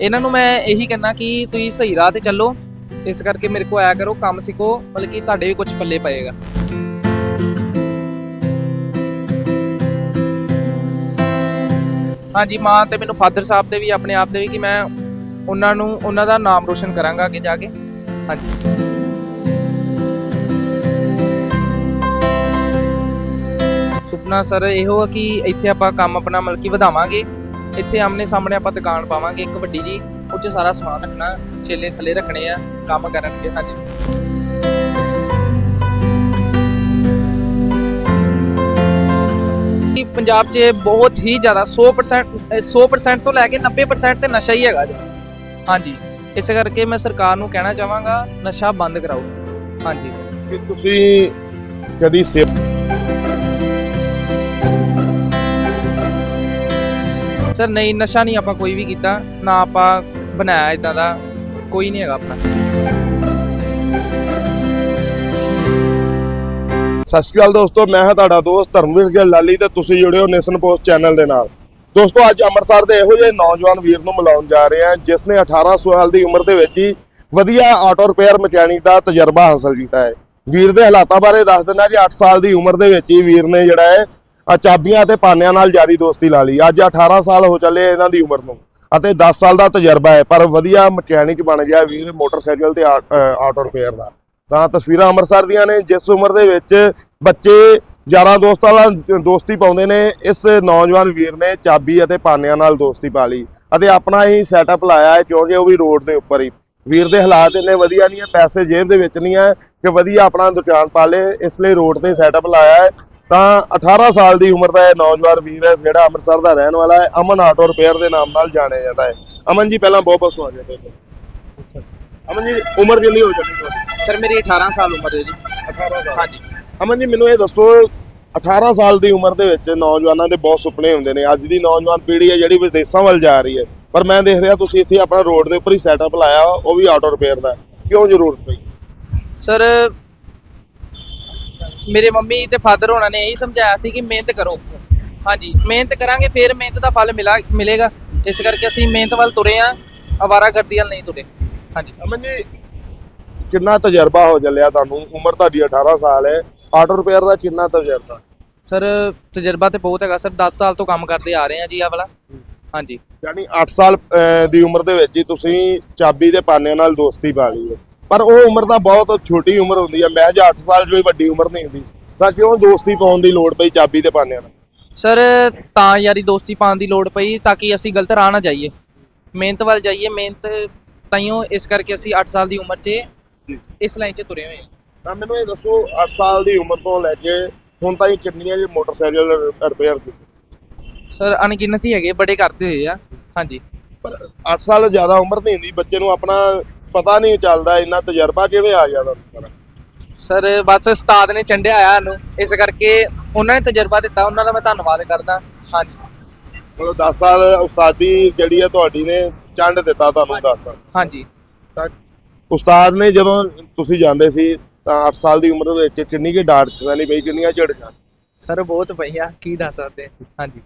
ਇਹਨਾਂ ਨੂੰ ਮੈਂ ਇਹੀ ਕਹਿਣਾ ਕਿ ਤੁਸੀਂ ਸਹੀ ਰਾਹ ਤੇ ਚੱਲੋ, ਇਸ ਕਰਕੇ ਮੇਰੇ ਕੋ ਆਇਆ ਕਰੋ, ਕੰਮ ਸਿੱਖੋ ਮਤਲਬ ਕਿ ਤੁਹਾਡੇ ਵੀ ਕੁਝ ਪੱਲੇ ਪਏਗਾ। ਹਾਂਜੀ, ਮਾਂ ਤੇ ਮੈਨੂੰ ਫਾਦਰ ਸਾਹਿਬ ਦੇ ਵੀ, ਆਪਣੇ ਆਪ ਦੇ ਵੀ ਕਿ ਮੈਂ ਉਹਨਾਂ ਨੂੰ, ਉਹਨਾਂ ਦਾ ਨਾਮ ਰੋਸ਼ਨ ਕਰਾਂਗਾ ਅੱਗੇ ਜਾ ਕੇ। ਹਾਂਜੀ। ਸੁਪਨਾ ਸਰ, ਇਹੋ ਕਿ ਇੱਥੇ ਆਪਾਂ ਕੰਮ ਆਪਣਾ ਮਤਲਬ ਕਿ ਵਧਾਵਾਂਗੇ। ਇੱਥੇ ਆਮਨੇ ਸਾਹਮਣੇ ਆਪਾਂ ਦੁਕਾਨ ਪਾਵਾਂਗੇ, ਇੱਕ ਵੱਡੀ ਜੀ, ਉਹ ਸਾਰਾ ਸਮਾਨ ਰੱਖਣਾ, ਛੇਲੇ ਥੱਲੇ ਰੱਖਣੇ ਆ, ਕੰਮ ਕਰਨਗੇ, ਹਾਂਜੀ। ਕਿ ਪੰਜਾਬ 'ਚ ਬਹੁਤ ਹੀ ਜ਼ਿਆਦਾ 100% ਅਹ 100% ਤੋਂ ਲੈ ਕੇ 90% ਤੇ ਨਸ਼ਾ ਹੀ ਹੈਗਾ ਜੀ। ਹਾਂਜੀ, ਇਸ ਕਰਕੇ ਮੈਂ ਸਰਕਾਰ ਨੂੰ ਕਹਿਣਾ ਚਾਹਾਂਗਾ, ਨਸ਼ਾ ਬੰਦ ਕਰਾਓ। ਹਾਂਜੀ। ਕਿ ਤੁਸੀਂ ਕਦੀ ਸੇ ਸਰ ਨਹੀਂ, ਨਸ਼ਾ ਨਹੀਂ ਆਪਾਂ ਕੋਈ ਵੀ ਕੀਤਾ, ਨਾ ਆਪਾਂ ਬਣਾਇਆ ਇਦਾਂ ਦਾ, ਕੋਈ ਨਹੀਂ ਹੈਗਾ ਆਪਣਾ। ਸਤਿ ਸ਼੍ਰੀ ਅਕਾਲ ਦੋਸਤੋ, ਮੈਂ ਹਾਂ ਤੁਹਾਡਾ ਦੋਸਤ ਧਰਮਵੀਰ ਗਿੱਲ ਲਾਲੀ ਤੇ ਤੁਸੀਂ ਜੁੜੇ ਹੋ ਨੇਸ਼ਨ ਪੋਸਟ ਚੈਨਲ ਦੇ ਨਾਲ। ਦੋਸਤੋ, ਅੱਜ ਅੰਮ੍ਰਿਤਸਰ ਦੇ ਇਹੋ ਜਿਹੇ ਨੌਜਵਾਨ ਵੀਰ ਨੂੰ ਮਿਲਾਉਣ ਜਾ ਰਹੇ ਹਾਂ, ਜਿਸ ਨੇ 18 ਸਾਲ ਦੀ ਉਮਰ ਦੇ ਵਿੱਚ ਹੀ ਵਧੀਆ ਆਟੋ ਰਿਪੇਅਰ ਮਕੈਨਿਕ ਦਾ ਤਜਰਬਾ ਹਾਸਲ ਕੀਤਾ ਹੈ। ਵੀਰ ਦੇ ਹਾਲਾਤਾਂ ਬਾਰੇ ਦੱਸ ਦਿੰਦਾ ਕਿ 8 ਸਾਲ ਦੀ ਉਮਰ ਦੇ ਵਿੱਚ ਹੀ ਵੀਰ ਨੇ ਜਿਹੜਾ ਹੈ ਆ ਚਾਬੀਆਂ ਤੇ ਪਾਨਿਆਂ ਨਾਲ ਜਾਰੀ ਦੋਸਤੀ ਲਾ ਲਈ। ਅੱਜ 18 ਸਾਲ ਹੋ ਚੱਲੇ ਇਹਨਾਂ ਦੀ ਉਮਰ ਨੂੰ ਅਤੇ 10 ਸਾਲ ਦਾ ਤਜਰਬਾ ਹੈ, ਪਰ ਵਧੀਆ ਮਕੈਨਿਕ ਬਣ ਗਿਆ ਵੀਰ ਮੋਟਰਸਾਈਕਲ ਤੇ ਆ- ਆਟੋ ਰਿਪੇਅਰ ਦਾ। ਤਾਂ ਤਸਵੀਰਾਂ ਅੰਮ੍ਰਿਤਸਰ ਦੀਆਂ ਨੇ, ਜਿਸ ਉਮਰ ਦੇ ਵਿੱਚ ਬੱਚੇ ਯਾਰਾਂ ਦੋਸਤਾਂ ਨਾਲ ਦੋਸਤੀ ਪਾਉਂਦੇ ਨੇ, ਇਸ ਨੌਜਵਾਨ ਵੀਰ ਨੇ ਚਾਬੀ ਅਤੇ ਪਾਨਿਆਂ ਨਾਲ ਦੋਸਤੀ ਪਾ ਲਈ ਅਤੇ ਆਪਣਾ ਹੀ ਸੈਟਅਪ ਲਾਇਆ ਹੈ, ਕਿਉਂਕਿ ਉਹ ਵੀ ਰੋਡ ਦੇ ਉੱਪਰ ਹੀ। ਵੀਰ ਦੇ ਹਾਲਾਤ ਇੰਨੇ ਵਧੀਆ ਨਹੀਂ ਹੈ, ਪੈਸੇ ਜੇਬ ਦੇ ਵਿੱਚ ਨਹੀਂ ਹੈ ਕਿ ਵਧੀਆ ਆਪਣਾ ਦੁਕਾਨ ਪਾ ਲੇ, ਇਸ ਲਈ ਰੋਡ ਤੇ ਸੈਟਅਪ ਲਾਇਆ ਹੈ। ਤਾਂ 18 ਸਾਲ ਦੀ ਉਮਰ ਦਾ ਇਹ ਨੌਜਵਾਨ ਵੀਰ ਹੈ ਜਿਹੜਾ ਅੰਮ੍ਰਿਤਸਰ ਦਾ ਰਹਿਣ ਵਾਲਾ ਹੈ। ਅਮਨ ਆਟੋ ਰਿਪੇਅਰ ਦੇ ਨਾਮ ਨਾਲ ਜਾਣਿਆ ਜਾਂਦਾ ਹੈ। ਅਮਨ ਜੀ ਪਹਿਲਾਂ ਬਹੁਤ ਬਹੁਤ ਸਵਾਗਤ ਹੈ ਤੁਹਾਡਾ। ਅਮਨ ਜੀ ਉਮਰ ਕਿੰਨੀ ਹੋ ਚੱਲੀ ਤੁਹਾਡੀ? ਸਰ ਮੇਰੀ 18 ਸਾਲ ਉਮਰ ਹੈ ਜੀ। 18 ਸਾਲ। ਹਾਂਜੀ। ਅਮਨ ਜੀ ਮੈਨੂੰ ਇਹ ਦੱਸੋ 18 ਸਾਲ ਦੀ ਉਮਰ ਦੇ ਵਿੱਚ ਨੌਜਵਾਨਾਂ ਦੇ ਬਹੁਤ ਸੁਪਨੇ ਹੁੰਦੇ ਨੇ। ਅੱਜ ਦੀ ਨੌਜਵਾਨ ਪੀੜ੍ਹੀ ਹੈ ਜਿਹੜੀ ਵਿਦੇਸ਼ਾਂ ਵੱਲ ਜਾ ਰਹੀ ਹੈ। ਪਰ ਮੈਂ ਦੇਖ ਰਿਹਾ ਤੁਸੀਂ ਇੱਥੇ ਆਪਣਾ ਰੋਡ ਦੇ ਉੱਪਰ ਹੀ ਸੈਟਅਪ ਲਾਇਆ ਉਹ ਵੀ ਆਟੋ ਰਿਪੇਅਰ ਦਾ। ਕਿਉਂ ਜ਼ਰੂਰਤ ਪਈ? ਸਰ ਮੇਰੇ ਮੰਮੀ ਤੇ ਫਾਦਰ ਹੋਣਾ ਨੇ ਇਹੀ ਸਮਝਾਇਆ ਸੀ ਕਿ ਮਿਹਨਤ ਕਰੋ। ਹਾਂਜੀ ਮਿਹਨਤ ਕਰਾਂਗੇ ਫਿਰ ਮਿਹਨਤ ਦਾ ਫਲ ਮਿਲਾ ਮਿਲੇਗਾ। ਇਸ ਕਰਕੇ ਅਸੀਂ ਮਿਹਨਤ ਵੱਲ ਤੁਰੇ ਆ ਅਵਾਰਾਗਰਦੀ ਵੱਲ ਨਹੀਂ ਤੁਰੇ। ਹਾਂਜੀ। ਅਮਨ ਜੀ ਕਿੰਨਾ ਤਜਰਬਾ ਹੋ ਚੱਲਿਆ ਤੁਹਾਨੂੰ? ਉਮਰ ਤੁਹਾਡੀ 18 ਸਾਲ ਹੈ। ਆਟੋ ਰਿਪੇਅਰ ਦਾ ਕਿੰਨਾ ਤਜਰਬਾ? ਸਰ ਤਜਰਬਾ ਤੇ ਬਹੁਤ ਹੈਗਾ। ਸਰ 10 ਸਾਲ ਤੋਂ ਕੰਮ ਕਰਦੇ ਆ ਰਹੇ ਆ ਜੀ ਆ ਵਾਲਾ। ਹਾਂਜੀ। ਯਾਨੀ 8 ਸਾਲ ਦੀ ਉਮਰ ਦੇ ਵਿੱਚ ਹੀ ਤੁਸੀਂ ਚਾਬੀ ਦੇ ਪਾਨਿਆਂ ਨਾਲ ਦੋਸਤੀ ਪਾ ਲਈ ਹੈ। ਪਰ ਉਹ ਉਮਰ ਤਾਂ ਬਹੁਤ ਛੋਟੀ ਉਮਰ ਹੁੰਦੀ ਹੈ ਮਹਿਜ 8 ਸਾਲ ਜੋ ਵੱਡੀ ਉਮਰ ਨਹੀਂ ਹੁੰਦੀ। ਤਾਂ ਕਿਉਂ ਦੋਸਤੀ ਪਾਉਣ ਦੀ ਲੋੜ ਪਈ ਚਾਬੀ ਦੇ ਪਾਨਿਆਂ ਨਾਲ ਸਰ ਤਾਂ ਯਾਰੀ ਦੋਸਤੀ ਪਾਉਣ ਦੀ ਲੋੜ ਪਈ ਤਾਂ ਕਿ ਅਸੀਂ ਗਲਤ ਰਾਹ ਨਾ ਜਾਈਏ। ਮਿਹਨਤ ਵੱਲ ਜਾਈਏ। ਮਿਹਨਤ ਤਾਈਓ ਇਸ ਕਰਕੇ ਅਸੀਂ 8 ਸਾਲ ਦੀ ਉਮਰ 'ਚ ਇਸ ਲਾਈਨ 'ਚ ਤੁਰੇ ਹੋਏ ਹਾਂ। ਤਾਂ ਮੈਨੂੰ ਇਹ ਦੱਸੋ 8 ਸਾਲ ਦੀ ਉਮਰ ਤੋਂ ਲੈ ਕੇ ਹੁਣ ਤਾਈਂ ਕਿੰਨੀਆਂ ਜੀ ਮੋਟਰਸਾਈਕਲ ਰਿਪੇਅਰ ਕੀਤੀ ਸਰ ਅਣਗਿਣਤ ਹੀ ਹੈਗੇ ਬੜੇ ਕਰਤੇ ਹੋਏ ਆ। ਹਾਂਜੀ। ਪਰ 8 ਸਾਲ ਜ਼ਿਆਦਾ ਉਮਰ ਨਹੀਂ ਹੁੰਦੀ। ਬੱਚੇ ਨੂੰ ਆਪਣਾ ਪਤਾ ਨਹੀਂ ਚੱਲਦਾ ਇੰਨਾ ਤਜਰਬਾ ਕਿਵੇਂ ਆ ਗਿਆ ਤੁਹਾਨੂੰ ਸਰ ਬਸ ਉਸਤਾਦ ਨੇ ਚੰਡਿਆ ਆਇਆ ਨੂੰ। ਇਸ ਕਰਕੇ ਉਹਨਾਂ ਨੇ ਤਜਰਬਾ ਦਿੱਤਾ ਉਹਨਾਂ ਦਾ ਮੈਂ ਧੰਨਵਾਦ ਕਰਦਾ। ਹਾਂਜੀ। ਮਤਲਬ 10 ਸਾਲ ਉਸਤਾਦੀ ਜਿਹੜੀ ਹੈ ਤੁਹਾਡੀ ਨੇ ਚੰਡ ਦਿੱਤਾ ਤੁਹਾਨੂੰ 10 ਸਾਲ। ਹਾਂਜੀ। ਤਾਂ ਉਸਤਾਦ ਨੇ ਜਦੋਂ ਤੁਸੀਂ ਜਾਂਦੇ ਸੀ ਤਾਂ 8 ਸਾਲ ਦੀ ਉਮਰ ਵਿੱਚ ਕਿੰਨੀ ਕੀ ਡਾਂਟ ਚਦਾਨੀ ਪਈ ਕਿੰਨੀਆਂ ਝੜਕਾਂ? ਸਰ ਬਹੁਤ ਪਈਆ ਕੀ ਦੱਸ ਸਕਦੇ ਹਾਂਜੀ।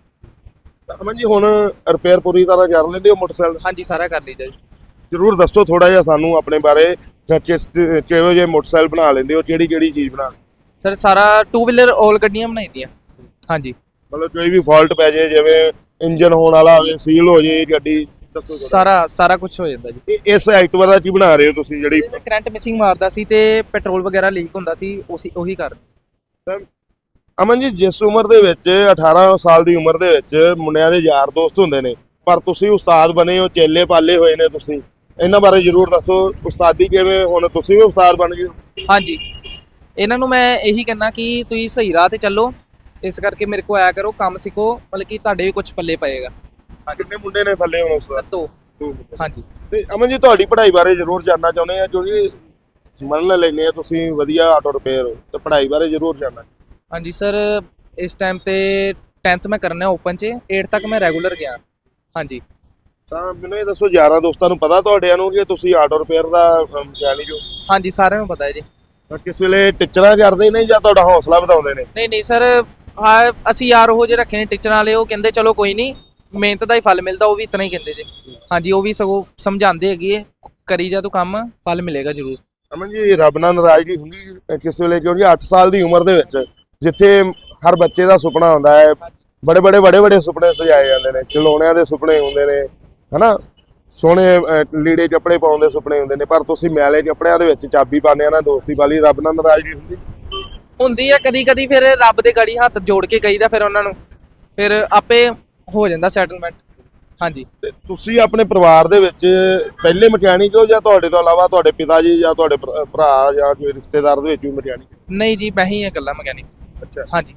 ਤਾਂ ਅਮਨ ਜੀ ਹੁਣ ਰਿਪੇਅਰ ਪੂਰੀ ਤਰ੍ਹਾਂ ਕਰ ਲੈਂਦੇ ਹੋ ਮੋਟਰਸਾਈਕਲ? ਹਾਂਜੀ ਸਾਰਾ ਕਰ ਲਈਦਾ ਜੀ। ਜਰੂਰ ਦੱਸੋ ਥੋੜਾ ਜਿਹਾ ਸਾਨੂੰ ਆਪਣੇ ਬਾਰੇ ਕਿਹੋ ਜਿਹੇ ਮੋਟਰਸਾਈਕਲ ਬਣਾ ਲੈਂਦੇ ਹੋ ਕਿਹੜੀ ਕਿਹੜੀ ਚੀਜ਼ ਬਣਾ ਸਰ ਸਾਰਾ ਟੂ ਵੀਲਰ 올 ਗੱਡੀਆਂ ਬਣਾਈ ਦੀਆਂ। ਹਾਂਜੀ। ਮਤਲਬ ਕੋਈ ਵੀ ਫਾਲਟ ਪੈ ਜਾਏ ਜਿਵੇਂ ਇੰਜਨ ਹੋਣ ਵਾਲਾ ਹੋਵੇ ਸੀਲ ਹੋ ਜਾਏ ਗੱਡੀ। ਸਾਰਾ ਸਾਰਾ ਕੁਝ ਹੋ ਜਾਂਦਾ ਜੀ। ਇਸ ਐਕਟਿਵਾ ਦਾ ਕੀ ਬਣਾ ਰਹੇ ਹੋ ਤੁਸੀਂ ਜਿਹੜੀ ਕਰੰਟ ਮਿਸਿੰਗ ਮਾਰਦਾ ਸੀ ਤੇ ਪੈਟਰੋਲ ਵਗੈਰਾ ਲੀਕ ਹੁੰਦਾ ਸੀ ਉਸੇ ਉਹੀ ਕਰ ਅਮਨ ਜੀ ਜਿਸ ਉਮਰ ਦੇ ਵਿੱਚ 18 ਸਾਲ ਦੀ ਉਮਰ ਦੇ ਵਿੱਚ ਮੁੰਡਿਆਂ ਦੇ ਯਾਰ ਦੋਸਤ ਹੁੰਦੇ ਨੇ ਪਰ ਤੁਸੀਂ ਉਸਤਾਦ ਬਣੇ ਹੋ ਚੇਲੇ ਪਾਲੇ ਹੋਏ ਨੇ ਤੁਸੀਂ। ਇਹਨਾਂ ਬਾਰੇ ਜਰੂਰ ਦੱਸੋ। ਉਸਤਾਦੀ ਕਿਵੇਂ ਹੁਣ ਤੁਸੀਂ ਵੀ ਉਸਤਾਦ ਬਣ ਗਏ ਹੋ? ਹਾਂਜੀ। ਇਹਨਾਂ ਨੂੰ ਮੈਂ ਇਹੀ ਕਹਿਣਾ ਕਿ ਤੁਸੀਂ ਸਹੀ ਰਾਹ ਤੇ ਚੱਲੋ। ਇਸ ਕਰਕੇ ਮੇਰੇ ਕੋ ਆਇਆ ਕਰੋ ਕੰਮ ਸਿੱਖੋ। ਮਤਲਬ ਕਿ ਤੁਹਾਡੇ ਵੀ ਕੁਝ ਪੱਲੇ ਪਏਗਾ। ਕਿੰਨੇ ਮੁੰਡੇ ਨੇ ਥੱਲੇ ਹੁਣ ਉਸਤਾਦ? ਤੋਂ ਹਾਂਜੀ। ਤੇ ਅਮਨ ਜੀ ਤੁਹਾਡੀ ਪੜ੍ਹਾਈ ਬਾਰੇ ਜਰੂਰ ਜਾਨਣਾ ਚਾਹੁੰਦੇ ਆ ਕਿਉਂਕਿ ਮੰਨ ਲੈਨੇ ਆ ਤੁਸੀਂ ਵਧੀਆ ਆਟੋ ਰਿਪੇਅਰ ਹੋ। ਤੇ ਪੜ੍ਹਾਈ ਬਾਰੇ ਜਰੂਰ ਜਾਨਣਾ। ਹਾਂਜੀ ਸਰ ਇਸ ਟਾਈਮ ਤੇ 10th ਮੈਂ ਕਰਨਾ ਓਪਨ 'ਚ। 8 ਤੱਕ ਮੈਂ ਰੈਗੂਲਰ ਗਿਆ। ਹਾਂਜੀ। ਤਾਂ ਮੈਨੂੰ ਇਹ ਦੱਸੋ ਯਾਰਾਂ ਦੋਸਤਾਂ ਨੂੰ ਪਤਾ ਤੁਹਾਡਿਆਂ ਨੂੰ ਕਿ ਤੁਸੀਂ ਆਟੋ ਰਿਪੇਅਰ ਦਾ ਮਕੈਨਿਕ ਹੋ ਹਾਂਜੀ ਸਾਰਿਆਂ ਨੂੰ ਪਤਾ ਹੈ ਜੀ। ਤਾਂ ਕਿਸ ਵੇਲੇ ਟਿਚਰਾਂ ਕਰਦੇ ਨੇ ਜਾਂ ਤੁਹਾਡਾ ਹੌਸਲਾ ਵਧਾਉਂਦੇ ਨੇ? ਨਹੀਂ ਨਹੀਂ ਸਰ ਹਾਂ ਅਸੀਂ ਯਾਰ ਉਹ ਜੇ ਰੱਖੇ ਨੇ ਟੀਚਰਾਂ ਵਾਲੇ ਉਹ ਕਹਿੰਦੇ ਚਲੋ ਕੋਈ ਨਹੀਂ ਮਿਹਨਤ ਦਾ ਹੀ ਫਲ ਮਿਲਦਾ ਉਹ ਵੀ ਇਤਨਾ ਹੀ ਕਹਿੰਦੇ ਜੇ। ਹਾਂਜੀ ਉਹ ਵੀ ਸਗੋਂ ਸਮਝਾਉਂਦੇ ਹੈਗੇ ਕਰੀ ਜਾ ਤੂੰ ਕੰਮ ਫਲ ਮਿਲੇਗਾ ਜ਼ਰੂਰ। ਅਮਨ ਜੀ ਰੱਬ ਨਾਲ ਨਾਰਾਜ਼ਗੀ ਹੁੰਦੀ ਕਿਸੇ ਵੇਲੇ ਕਿਉਂਕਿ 8 ਸਾਲ ਦੀ ਉਮਰ ਦੇ ਵਿੱਚ ਜਿੱਥੇ ਹਰ ਬੱਚੇ ਦਾ ਸੁਪਨਾ ਹੁੰਦਾ ਹੈ ਬੜੇ ਬੜੇ ਬੜੇ ਬੜੇ ਸੁਪਨੇ ਸਜਾਏ ਜਾਂਦੇ ਨੇ ਖਿਡੌਣਿਆਂ ਦੇ ਸੁਪਨੇ ਹੁੰਦੇ ਨੇ ਹਨਾ? ਸੋਹਣੇ ਲੀੜੇ ਕੱਪੜੇ ਪਾਉਣ ਦੇ ਸੁਪਨੇ ਹੁੰਦੇ ਨੇ ਪਰ ਤੁਸੀਂ ਮੈਲੇ ਕੱਪੜਿਆਂ ਦੇ ਵਿੱਚ ਚਾਬੀ ਪਾਉਂਦੇ ਆ ਨਾ ਦੋਸਤੀ ਵਾਲੀ ਰੱਬ ਨਾਲ ਨਾਰਾਜ਼ਗੀ ਹੁੰਦੀ। ਹੁੰਦੀ ਆ ਕਦੀ ਕਦੀ ਫਿਰ ਰੱਬ ਦੇ ਗਾੜੀ ਹੱਥ ਜੋੜ ਕੇ ਕਹੀਦਾ ਫਿਰ ਉਹਨਾਂ ਨੂੰ। ਫਿਰ ਆਪੇ ਹੋ ਜਾਂਦਾ ਸੈਟਲਮੈਂਟ ਹਾਂਜੀ। ਤੇ ਤੁਸੀਂ ਆਪਣੇ ਪਰਿਵਾਰ ਦੇ ਵਿੱਚ ਪਹਿਲੇ ਮਕੈਨਿਕ ਹੋ ਜਾਂ ਤੁਹਾਡੇ ਤੋਂ ਇਲਾਵਾ ਤੁਹਾਡੇ ਪਿਤਾ ਜੀ ਜਾਂ ਤੁਹਾਡੇ ਭਰਾ- ਜਾਂ ਕੋਈ ਰਿਸ਼ਤੇਦਾਰ ਦੇ ਵਿੱਚ ਵੀ ਮਕੈਨਿਕ ਨਹੀਂ ਜੀ ਮੈਂ ਹੀ ਇਕੱਲਾ ਮਕੈਨਿਕ ਅੱਛਾ। ਹਾਂਜੀ।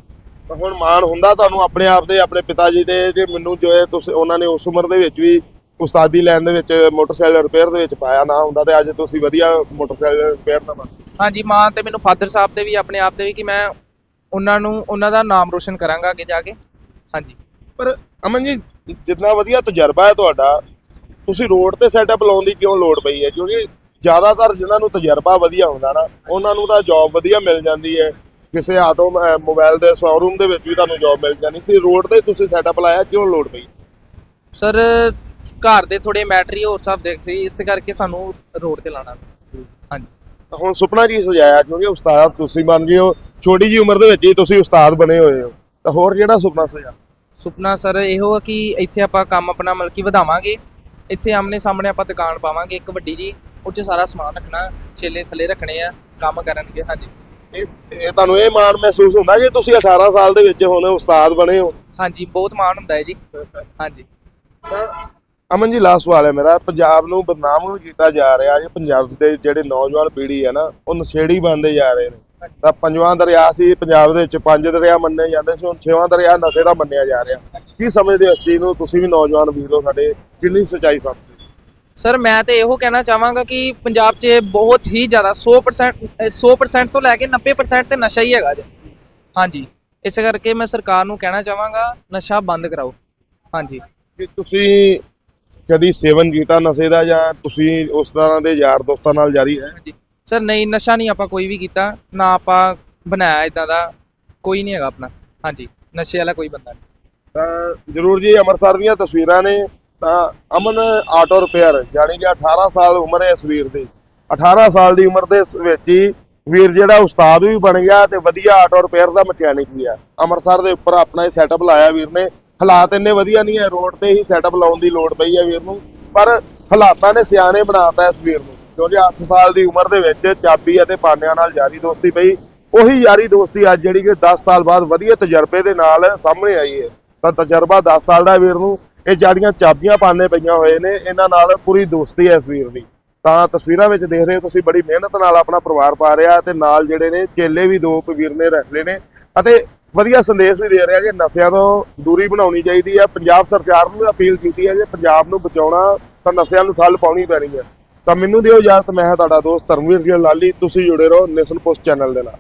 ਹੁਣ ਮਾਣ ਹੁੰਦਾ ਤੁਹਾਨੂੰ ਆਪਣੇ ਆਪ ਦੇ ਆਪਣੇ ਪਿਤਾ ਜੀ ਦੇ ਜੇ ਮੈਨੂੰ ਜੋ ਹੈ ਤੁਸੀਂ ਉਹਨਾਂ ਨੇ ਉਸ ਉਮਰ ਦੇ ਵਿੱਚ ਵੀ ਉਸਤਾਦੀ ਲੈਣ ਦੇ ਵਿੱਚ ਮੋਟਰਸਾਈਕਲ ਰਿਪੇਅਰ ਦੇ ਵਿੱਚ ਪਾਇਆ ਨਾ ਹੁੰਦਾ ਤੇ ਅੱਜ ਤੁਸੀਂ ਵਧੀਆ ਮੋਟਰਸਾਈਕਲ ਰਿਪੇਅਰ ਦਾ ਬਣ ਹਾਂਜੀ ਮਾਂ ਤੇ ਮੈਨੂੰ ਫਾਦਰ ਸਾਹਿਬ ਤੇ ਵੀ ਆਪਣੇ ਆਪ ਤੇ ਵੀ ਕਿ ਮੈਂ ਉਹਨਾਂ ਨੂੰ ਉਹਨਾਂ ਦਾ ਨਾਮ ਰੋਸ਼ਨ ਕਰਾਂਗਾ ਅੱਗੇ ਜਾ ਕੇ। ਹਾਂਜੀ। ਪਰ ਅਮਨ ਜੀ ਜਿੰਨਾ ਵਧੀਆ ਤਜਰਬਾ ਹੈ ਤੁਹਾਡਾ ਤੁਸੀਂ ਰੋਡ ਤੇ ਸੈਟਅਪ ਲਾਉਣ ਦੀ ਕਿਉਂ ਲੋੜ ਪਈ ਹੈ? ਕਿਉਂਕਿ ਜ਼ਿਆਦਾਤਰ ਜਿਨ੍ਹਾਂ ਨੂੰ ਤਜਰਬਾ ਵਧੀਆ ਹੁੰਦਾ ਨਾ ਉਹਨਾਂ ਨੂੰ ਤਾਂ ਜੌਬ ਵਧੀਆ ਮਿਲ ਜਾਂਦੀ ਹੈ। ਕਿਸੇ ਆਟੋ ਮੋਬਾਈਲ ਦੇ ਸ਼ੋਰੂਮ ਦੇ ਵਿੱਚ ਵੀ ਤੁਹਾਨੂੰ ਜੌਬ ਮਿਲ ਜਾਣੀ ਸੀ। ਰੋਡ ਤੇ ਤੁਸੀਂ ਸੈਟਅਪ ਲਾਇਆ ਕਿਉਂ ਲੋੜ ਪਈ? ਸਰ ਘਰ ਦੇ ਥੋੜੇ ਮੈਟਰੀ ਹੋਰ ਸਭ ਦੇਖ ਸੀ ਇਸ ਕਰਕੇ ਸਾਨੂੰ ਰੋਡ ਤੇ ਲਾਣਾ ਹਾਂਜੀ। ਤਾਂ ਹੁਣ ਸੁਪਨਾ ਕੀ ਸਜਾਇਆ ਕਿਉਂਕਿ ਉਸਤਾਦ ਤੁਸੀਂ ਬਣ ਗਏ ਹੋ ਛੋਟੀ ਜੀ ਉਮਰ ਦੇ ਵਿੱਚ ਹੀ ਤੁਸੀਂ ਉਸਤਾਦ ਬਣੇ ਹੋਏ ਹੋ। ਤਾਂ ਹੋਰ ਜਿਹੜਾ ਸੁਪਨਾ ਸਜਾ? ਸੁਪਨਾ ਸਰ ਇਹੋ ਆ ਕਿ ਇੱਥੇ ਆਪਾਂ ਕੰਮ ਆਪਣਾ ਮਤਲਬ ਕਿ ਵਧਾਵਾਂਗੇ। ਇੱਥੇ ਆਮਨੇ ਸਾਹਮਣੇ ਆਪਾਂ ਦੁਕਾਨ ਪਾਵਾਂਗੇ ਇੱਕ ਵੱਡੀ ਜੀ ਉਹ 'ਚ ਸਾਰਾ ਸਮਾਨ ਰੱਖਣਾ ਛੇਲੇ ਥੱਲੇ ਰੱਖਣੇ ਆ ਕੰਮ ਕਰਨਗੇ ਹਾਂਜੀ। ਇਹ ਇਹ ਤੁਹਾਨੂੰ ਇਹ ਮਾਣ ਮਹਿਸੂਸ ਹੁੰਦਾ ਕਿ ਤੁਸੀਂ 18 ਸਾਲ ਦੇ ਵਿੱਚ ਹੁਣ ਉਸਤਾਦ ਬਣੇ ਹੋ? ਹਾਂਜੀ ਬਹੁਤ ਮਾਣ ਹੁੰਦਾ ਹੈ ਜੀ। ਹਾਂਜੀ। ਤਾਂ ਅਮਨ ਜੀ ਲਾਸਟ ਸਵਾਲ ਹੈ ਮੇਰਾ। ਪੰਜਾਬ ਨੂੰ ਬਦਨਾਮ ਕੀਤਾ ਜਾ ਰਿਹਾ ਜੀ ਪੰਜਾਬ ਦੇ ਜਿਹੜੇ ਨੌਜਵਾਨ ਪੀੜ੍ਹੀ ਹੈ ਨਾ ਉਹ ਨਸ਼ੇੜੀ ਬਣਦੇ ਜਾ ਰਹੇ ਨੇ। ਤਾਂ ਪੰਜਵਾਂ ਦਰਿਆ ਸੀ ਪੰਜਾਬ ਦੇ ਵਿੱਚ ਪੰਜ ਦਰਿਆ ਮੰਨੇ ਜਾਂਦੇ ਸੀ ਹੁਣ ਛੇਵਾਂ ਦਰਿਆ ਨਸ਼ੇ ਦਾ ਮੰਨਿਆ ਜਾ ਰਿਹਾ। ਕੀ ਸਮਝਦੇ ਹੋ ਇਸ ਚੀਜ਼ ਨੂੰ? ਤੁਸੀਂ ਵੀ ਨੌਜਵਾਨ ਵੀਰ ਹੋ ਸਾਡੇ ਕਿੰਨੀ ਸੱਚਾਈ ਸਮਝਦੇ ਹੋ? ਸਰ ਮੈਂ ਤੇ ਇਹੋ ਕਹਿਣਾ ਚਾਹਾਂਗਾ ਕਿ ਪੰਜਾਬ 'ਚ ਬਹੁਤ ਹੀ ਜ਼ਿਆਦਾ 100% ਅਹ 100% ਤੋਂ ਲੈ ਕੇ 90% ਤੇ ਨਸ਼ਾ ਹੀ ਹੈਗਾ ਜੀ। ਹਾਂਜੀ। ਇਸ ਕਰਕੇ ਮੈਂ ਸਰਕਾਰ ਨੂੰ ਕਹਿਣਾ ਚਾਹਾਂਗਾ ਨਸ਼ਾ ਬੰਦ ਕਰਾਓ। ਹਾਂਜੀ। ਕਿ ਤੁਸੀਂ ਕਦੀ ਸੇਵਨ ਕੀਤਾ ਨਸ਼ੇ ਦਾ ਜਾਂ ਤੁਸੀਂ ਉਸ ਤਰ੍ਹਾਂ ਦੇ ਯਾਰ ਦੋਸਤਾਂ ਨਾਲ ਜਾਰੀ ਹੈ? ਸਰ ਨਹੀਂ ਨਸ਼ਾ ਨਹੀਂ ਆਪਾਂ ਕੋਈ ਵੀ ਕੀਤਾ ਨਾ ਆਪਾਂ ਬਣਾਇਆ ਇਦਾਂ ਦਾ ਕੋਈ ਨਹੀਂ ਹੈਗਾ ਆਪਣਾ। ਹਾਂਜੀ ਨਸ਼ੇ ਵਾਲਾ ਕੋਈ ਬੰਦਾ ਨਹੀਂ। ਤਾਂ ਜਰੂਰ ਜੀ ਅੰਮ੍ਰਿਤਸਰ ਦੀਆਂ ਤਸਵੀਰਾਂ ਨੇ। ਤਾਂ ਅਮਨ ਆਟੋ ਰਿਪੇਅਰ ਯਾਨੀ ਕਿ 18 ਸਾਲ ਉਮਰ ਹੈ ਇਸ ਵੀਰ ਦੀ। 18 ਸਾਲ ਦੀ ਉਮਰ ਦੇ ਵਿੱਚ ਹੀ ਵੀਰ ਜਿਹੜਾ ਉਸਤਾਦ ਵੀ ਬਣ ਗਿਆ ਤੇ ਵਧੀਆ ਆਟੋ ਰਿਪੇਅਰ ਦਾ ਮਕੈਨਿਕ ਵੀ ਆ ਅੰਮ੍ਰਿਤਸਰ ਦੇ ਉੱਪਰ ਆਪਣਾ ਇਹ ਸੈਟਅਪ ਲਾਇਆ ਵੀਰ ਨੇ। ਹਾਲਾਤ ਇੰਨੇ ਵਧੀਆ ਨਹੀਂ ਹੈ, ਰੋਡ ਤੇ ਹੀ ਸੈਟਅਪ ਲਾਉਣ ਦੀ ਲੋੜ ਪਈ ਹੈ ਵੀਰ ਨੂੰ। ਪਰ ਹਾਲਾਤਾਂ ਨੇ ਸਿਆਣੇ ਬਣਾਤਾ ਇਸ ਵੀਰ ਨੂੰ। ਕਿਉਂਕਿ 8 ਸਾਲ ਦੀ ਉਮਰ ਦੇ ਵਿੱਚ ਚਾਬੀ ਅਤੇ ਪਾਨਿਆਂ ਨਾਲ ਯਾਰੀ ਦੋਸਤੀ ਪਈ। ਉਹੀ ਯਾਰੀ ਦੋਸਤੀ ਅੱਜ ਜਿਹੜੀ ਕਿ 10 ਸਾਲ ਬਾਅਦ ਵਧੀਆ ਤਜਰਬੇ ਦੇ ਨਾਲ ਸਾਹਮਣੇ ਆਈ ਹੈ। ਤਾਂ ਤਜਰਬਾ 10 ਸਾਲ ਦਾ ਵੀਰ ਨੂੰ। ਇਹ ਜਿਹੜੀਆਂ ਚਾਬੀਆਂ ਪਾਣੇ ਪਈਆਂ ਹੋਏ ਨੇ, ਇਹਨਾਂ ਨਾਲ ਪੂਰੀ ਦੋਸਤੀ ਹੈ ਇਸ ਵੀਰ ਦੀ। ਤਾਂ ਤਸਵੀਰਾਂ ਵਿੱਚ ਦੇਖ ਰਹੇ ਹੋ ਤੁਸੀਂ ਬੜੀ ਮਿਹਨਤ ਨਾਲ ਆਪਣਾ ਪਰਿਵਾਰ ਪਾ ਰਿਹਾ ਤੇ ਨਾਲ ਜਿਹੜੇ ਨੇ ਚੇਲੇ ਵੀ ਦੋ ਕੁ ਵੀਰ ਨੇ ਰੱਖ ਲਏ ਨੇ। ਅਤੇ ਵਧੀਆ ਸੰਦੇਸ਼ ਵੀ ਦੇ ਰਿਹਾ ਕਿ ਨਸ਼ਿਆਂ ਤੋਂ ਦੂਰੀ ਬਣਾਉਣੀ ਚਾਹੀਦੀ ਹੈ। ਪੰਜਾਬ ਸਰਕਾਰ ਨੂੰ ਅਪੀਲ ਕੀਤੀ ਹੈ ਜੇ ਪੰਜਾਬ ਨੂੰ ਬਚਾਉਣਾ ਤਾਂ ਨਸ਼ਿਆਂ ਨੂੰ ਠੱਲ ਪਾਉਣੀ ਪੈਣੀ ਹੈ। ਤਾਂ ਮੈਨੂੰ ਦਿਓ ਇਜਾਜ਼ਤ, ਮੈਂ ਹਾਂ ਤੁਹਾਡਾ ਦੋਸਤ ਧਰਮਵੀਰ ਜੀ ਲਾਲੀ। ਤੁਸੀਂ ਜੁੜੇ ਰਹੋ ਨੇਸ਼ਨ ਪੋਸਟ ਚੈਨਲ ਦੇ ਨਾਲ।